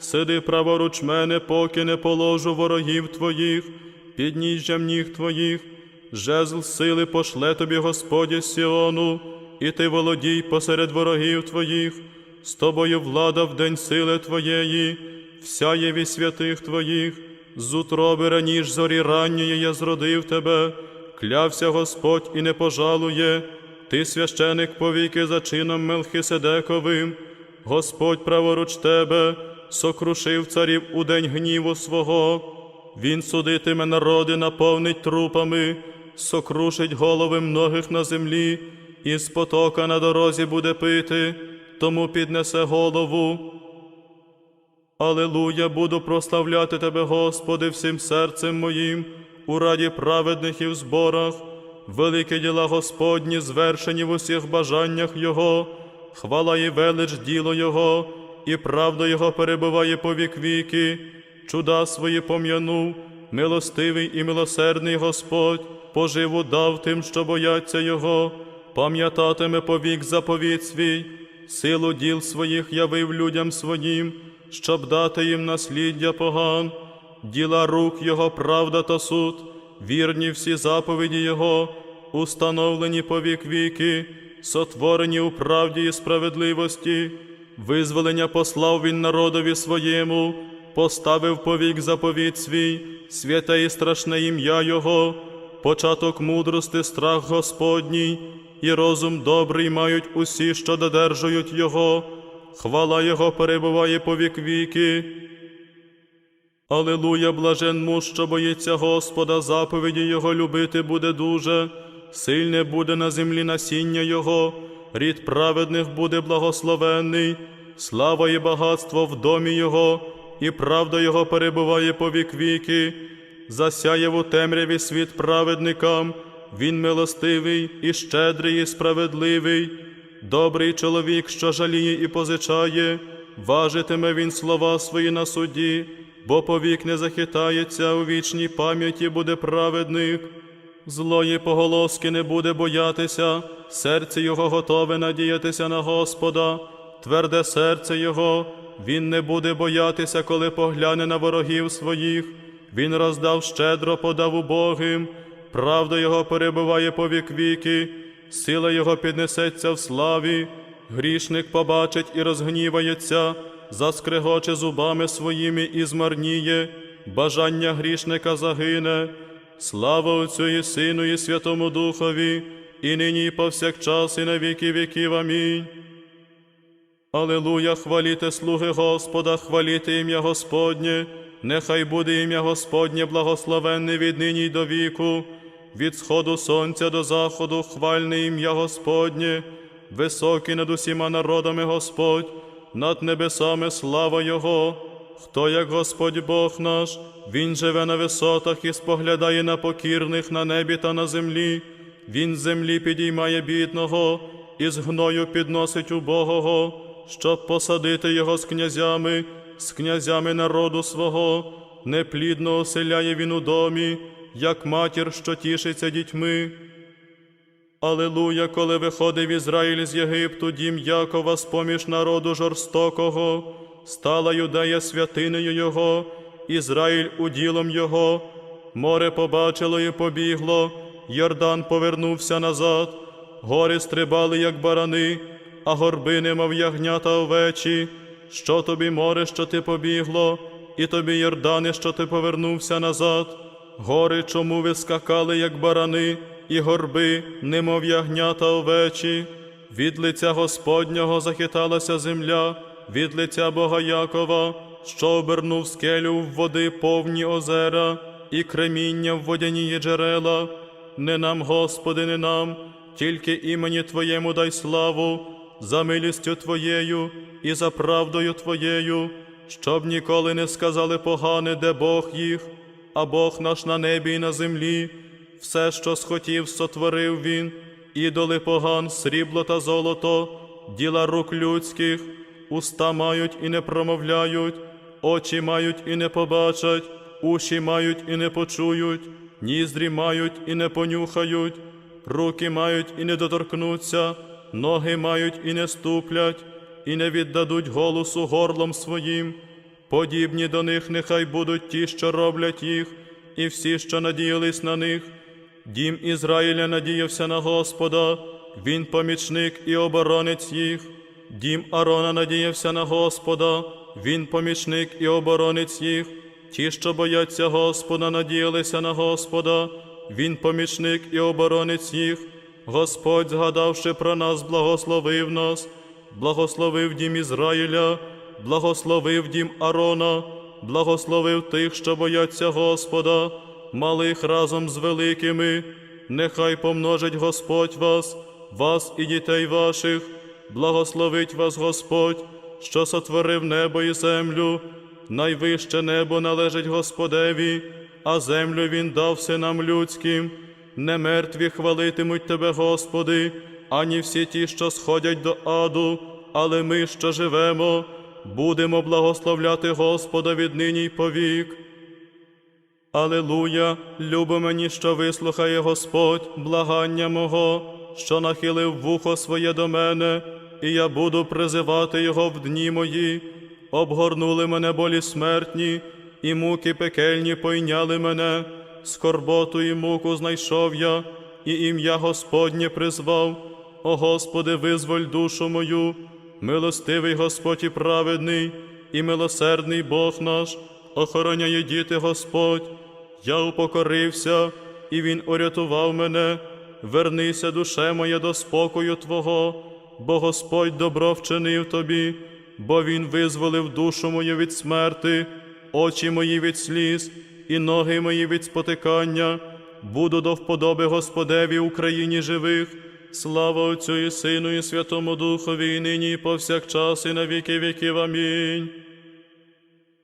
сиди праворуч мене, поки не положу ворогів твоїх, підніжжям ніг твоїх, жезл сили пошле тобі Господь із Сіону, і ти володій посеред ворогів твоїх, з тобою влада в день сили твоєї, вся єві святих твоїх, з утроби раніш зорі ранньої я зродив тебе, клявся Господь і не пожалує. Ти священик повіки за чином Мелхиседековим, Господь праворуч тебе, сокрушив царів у день гніву свого. Він судитиме народи, наповнить трупами, сокрушить голови многих на землі, і з потока на дорозі буде пити, тому піднесе голову. Алелуя, буду прославляти Тебе, Господи, всім серцем моїм, у раді праведних і в зборах, великі діла Господні, звершені в усіх бажаннях Його, хвала і велич діло Його, і правда Його перебуває по вік віки, чуда свої пом'янув, милостивий і милосердний Господь, поживу дав тим, що бояться Його, пам'ятатиме повік заповіт свій, силу діл своїх явив людям своїм, щоб дати їм насліддя поган, діла рук Його правда та суд, вірні всі заповіді Його, установлені по вік віки, сотворені у правді і справедливості, визволення послав він народові своєму, поставив повік заповіт свій, святе і страшне ім'я Його, початок мудрости, страх Господній, і розум добрий мають усі, що додержують Його, хвала Його перебуває по вік віки. Алилуя, блажен муж, що боїться Господа, заповіді Його любити буде дуже, сильне буде на землі насіння Його, рід праведних буде благословенний, слава і багатство в домі Його, і правда Його перебуває по вік віки, засяє у темряві світ праведникам, він милостивий і щедрий, і справедливий, добрий чоловік, що жаліє і позичає, важитиме він слова свої на суді бо повік не захитається, у вічній пам'яті буде праведник. Злої поголоски не буде боятися, серце його готове надіятися на Господа, тверде серце його, він не буде боятися, коли погляне на ворогів своїх. Він роздав щедро, подав убогим, правда його перебуває по вік віки, сила його піднесеться в славі, грішник побачить і розгнівається, заскрегоче зубами своїми і змарніє, бажання грішника загине. Слава Отцю і Сину, і Святому Духові, і нині, і повсякчас, і на віки віків. Амінь. Алилуя, хваліте слуги Господа, хваліте ім'я Господнє, нехай буде ім'я Господнє благословенне від нині й до віку, від сходу сонця до заходу, хвальне ім'я Господнє, високий над усіма народами Господь, над небесами слава Його. Хто як Господь Бог наш, Він живе на висотах і споглядає на покірних на небі та на землі, Він з землі підіймає бідного і з гною підносить убогого, щоб посадити його з князями, з князями народу свого, неплідно оселяє він у домі, як матір, що тішиться дітьми. Алилуя, коли виходив Ізраїль з Єгипту, дім Якова з поміж народу жорстокого, стала юдея святинею Його, Ізраїль уділом Його, море побачило і побігло, Йордан повернувся назад, гори стрибали, як барани, а горбини, мов ягнята овечі. Що тобі море, що ти побігло, і тобі, Йордане, що ти повернувся назад. Гори, чому ви скакали, як барани, і горби, немов ягнята овечі. Від лиця Господнього захиталася земля, від лиця Бога Якова, що обернув скелю в води повні озера, і креміння в водяні джерела. Не нам, Господи, не нам, тільки імені Твоєму дай славу, за милістю Твоєю і за правдою Твоєю, щоб ніколи не сказали погане, де Бог їх, а Бог наш на небі і на землі, все, що схотів, сотворив він, ідоли поган, срібло та золото, діла рук людських, уста мають і не промовляють, очі мають і не побачать, уші мають і не почують, ніздрі мають і не понюхають, руки мають і не доторкнуться, ноги мають і не ступлять, і не віддадуть голосу горлом своїм. Подібні до них нехай будуть ті, що роблять їх, і всі, що надіялись на них. Дім Ізраїля надіявся на Господа, він помічник і оборонець їх. Дім Арона надіявся на Господа, він помічник і оборонець їх. Ті, що бояться Господа, надіялися на Господа, він помічник і оборонець їх. Господь, згадавши про нас, благословив нас, благословив дім Ізраїля, благословив дім Арона, благословив тих, що бояться Господа, малих разом з великими. Нехай помножить Господь вас, вас і дітей ваших, благословить вас Господь, що сотворив небо і землю. Найвище небо належить Господеві, а землю Він дав синам людським. Не мертві хвалитимуть Тебе, Господи, ані всі ті, що сходять до аду, але ми, що живемо, будемо благословляти Господа віднині й повік. Алилуя, любо мені, що вислухає Господь благання мого, що нахилив вухо своє до мене, і я буду призивати Його в дні мої. Обгорнули мене болі смертні, і муки пекельні пойняли мене, скорботу і муку знайшов я, і ім'я Господнє призвав. О Господи, визволь душу мою, милостивий Господь і праведний, і милосердний Бог наш, охороняє діти Господь. Я упокорився, і Він урятував мене. Вернися, душе моя, до спокою Твого, бо Господь добро вчинив тобі, бо Він визволив душу мою від смерти, очі мої від сліз, і ноги мої від спотикання. Буду до вподоби Господеві Україні живих. Слава Отцю і Сину, і Святому Духові, і нині, і повсякчас, і на віки віків. Амінь.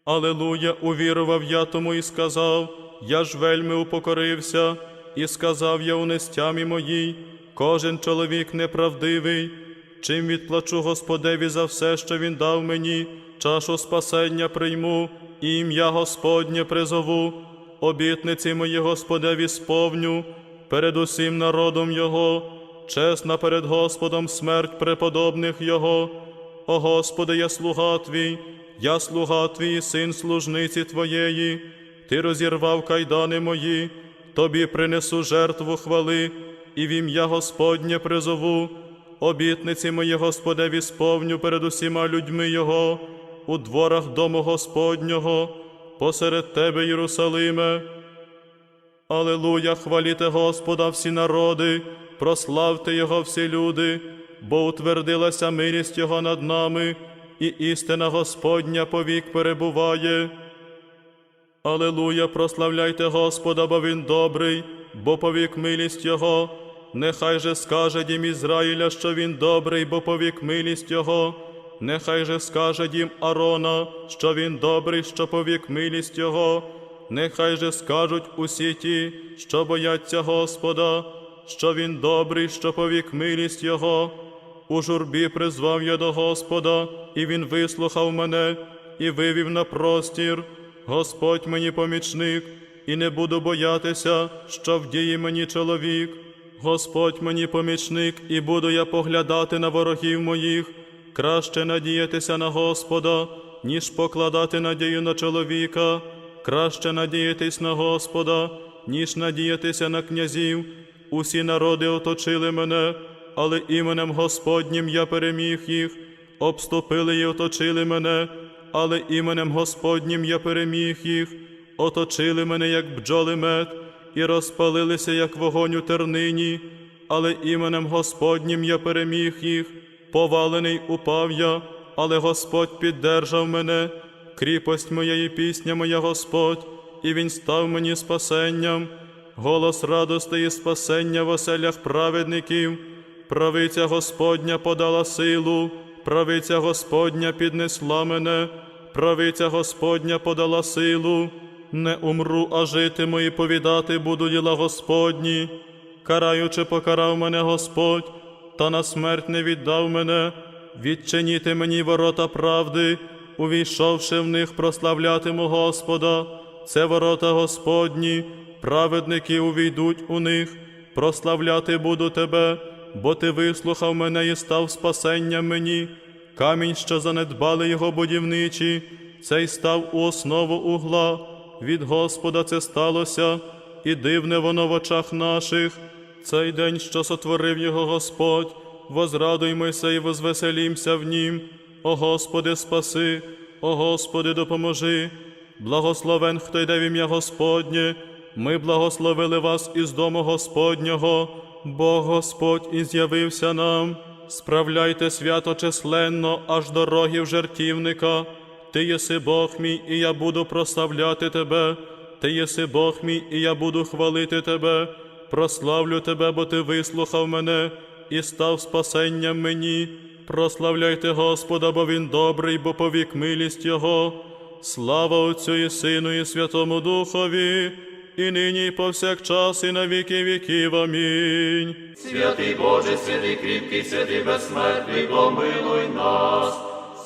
Алелуя, увірував я тому і сказав, я ж вельми упокорився, і сказав я у нестямі моїй, кожен чоловік неправдивий, чим відплачу Господеві за все, що він дав мені, чашу спасення прийму, і ім'я Господнє призову, обітниці мої Господеві сповню, перед усім народом Його, чесна перед Господом смерть преподобних Його. О Господи, я слуга Твій, я слуга Твій, син служниці Твоєї, Ти розірвав кайдани мої, Тобі принесу жертву хвали, і в ім'я Господнє призову, обітниці мої Господеві сповню перед усіма людьми Його, у дворах дому Господнього, посеред Тебе, Єрусалиме. Алелуя, хваліте Господа всі народи, прославте Його всі люди, бо утвердилася милість Його над нами, і істина Господня повік перебуває. Алелуя, прославляйте Господа, бо Він добрий, бо повік милість Його. Нехай же скаже дім Ізраїля, що він добрий, бо повік милість Його. Нехай же скаже дім Арона, що він добрий, що повік милість Його. Нехай же скажуть усі ті, що бояться Господа, що він добрий, що повік милість Його. У журбі призвав я до Господа, і Він вислухав мене і вивів на простір. Господь мені помічник, і не буду боятися, що вдіє мені чоловік. Господь мені помічник, і буду я поглядати на ворогів моїх. Краще надіятися на Господа, ніж покладати надію на чоловіка. Краще надіятись на Господа, ніж надіятися на князів. Усі народи оточили мене, але іменем Господнім я переміг їх. Обступили і оточили мене, але іменем Господнім я переміг їх. Оточили мене, як бджоли мед, і розпалилися, як вогонь у тернині, але іменем Господнім я переміг їх. Повалений упав я, але Господь піддержав мене. Кріпость моя і пісня моя Господь, і Він став мені спасенням, голос радости і спасення в оселях праведників. Правиця Господня подала силу, правиця Господня піднесла мене, правиця Господня подала силу. Не умру, а житиму і повідати буду діла Господні. Караючи, покарав мене Господь, та на смерть не віддав мене. Відчиніти мені ворота правди, увійшовши в них, прославлятиму Господа. Це ворота Господні, праведники увійдуть у них, прославляти буду тебе, бо ти вислухав мене і став спасенням мені. Камінь, що занедбали його будівничі, цей став у основу угла. Від Господа це сталося, і дивне воно в очах наших. Цей день, що сотворив його Господь, возрадуймося і возвеселімся в нім. О Господи, спаси, о Господи, допоможи. Благословен, хто йде в ім'я Господнє. Ми благословили вас із дому Господнього, бо Господь і з'явився нам. Справляйте свято численно аж до рогів жертівника. Ти єси Бог мій, і я буду прославляти тебе. Ти єси Бог мій, і я буду хвалити тебе. Прославлю тебе, бо ти вислухав мене і став спасенням мені. Прославляйте Господа, бо Він добрий, бо повік милість Його. Слава Отцю і Сину, і Святому Духові, і нині, і повсякчас, і на віки віків. Амінь. Святий Боже, святий кріпкий, святий безсмертний, помилуй нас.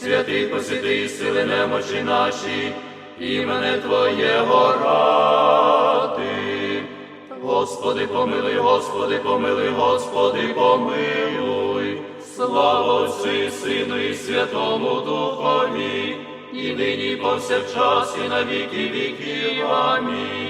святий посвяти сили немочі наші, імене Твоєго ради. Господи, помилуй, Господи, помилуй, Господи, помилуй. Слава Отцю і Сину і Святому Духові, і нині, і повсякчас, і на віки віків. Амінь.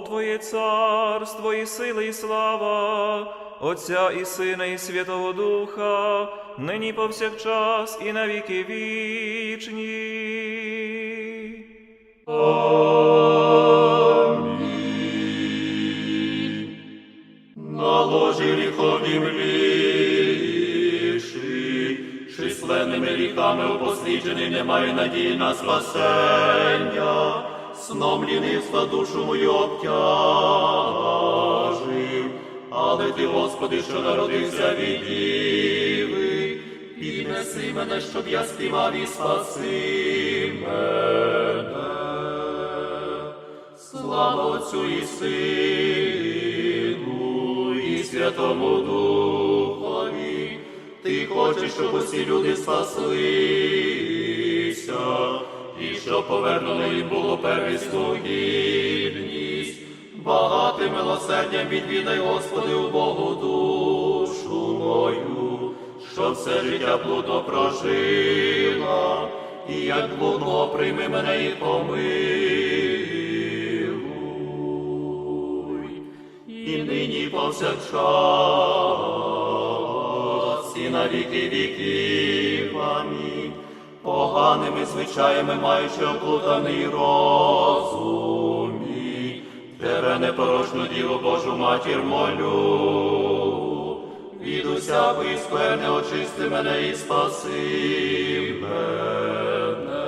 Твоє царство і сила, і слава, Отця і Сина, і Святого Духа, нині повсякчас і на віки вічні. На ложі гріховім ліші, численними ріками опосліджений, немає надії на спасення, сном лінивства душу мою обтяжив, але ти, Господи, що народився від діви, піднеси мене, щоб я співав і спаси мене. Слава Отцю і Сину, і Святому Духові. Ти хочеш, щоб усі люди спаслися, і щоб повернули їм було первісну гідність. Багатим милосердям відвідай, Господи, у Богу душу мою, щоб все життя блудно прожила, і як блудно прийми мене і помилуй. І нині повсякчас, і на віки віків. Амінь. Поганими звичаями маючи оплутаний розумі, тебе непорочну Діву Божу матір молю. Від усякої скверни очисти мене і спаси мене.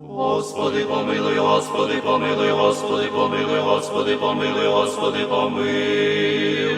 Господи, помилуй, Господи, помилуй, Господи, помилуй, Господи, помилуй, Господи, помилуй.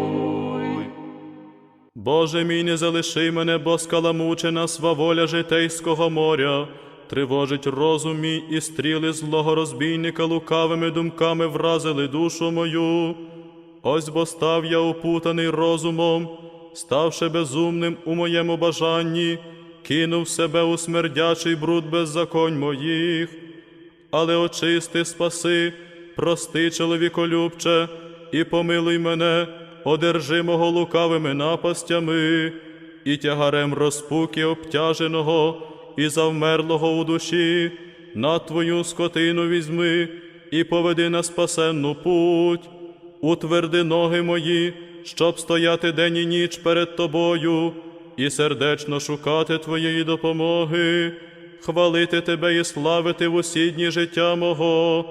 Боже мій, не залиши мене, бо скаламучена сваволя житейського моря, тривожить розум мій і стріли злого розбійника лукавими думками вразили душу мою. Ось бо став я опутаний розумом, ставши безумним у моєму бажанні, кинув себе у смердячий бруд беззаконь моїх. Але очисти, спаси, прости, чоловіколюбче, і помилуй мене, одержимого лукавими напастями, і тягарем розпуки обтяженого і завмерлого у душі, на твою скотину візьми і поведи на спасенну путь. Утверди ноги мої, щоб стояти день і ніч перед тобою, і сердечно шукати Твоєї допомоги, хвалити Тебе і славити в усі дні життя мого,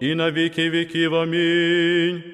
і на віки віків. Амінь.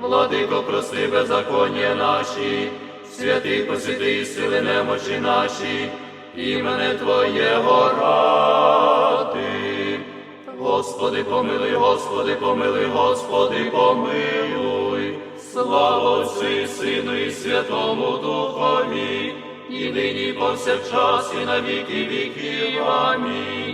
владико, прости беззаконня наші, святий посвяти сили немочі наші, імене Твоєго ради. Господи, помилуй, Господи, помилуй, Господи, помилуй, слава Отцю і Сину і Святому Духові, і нині і повсякчас, і на віки віків. Амінь.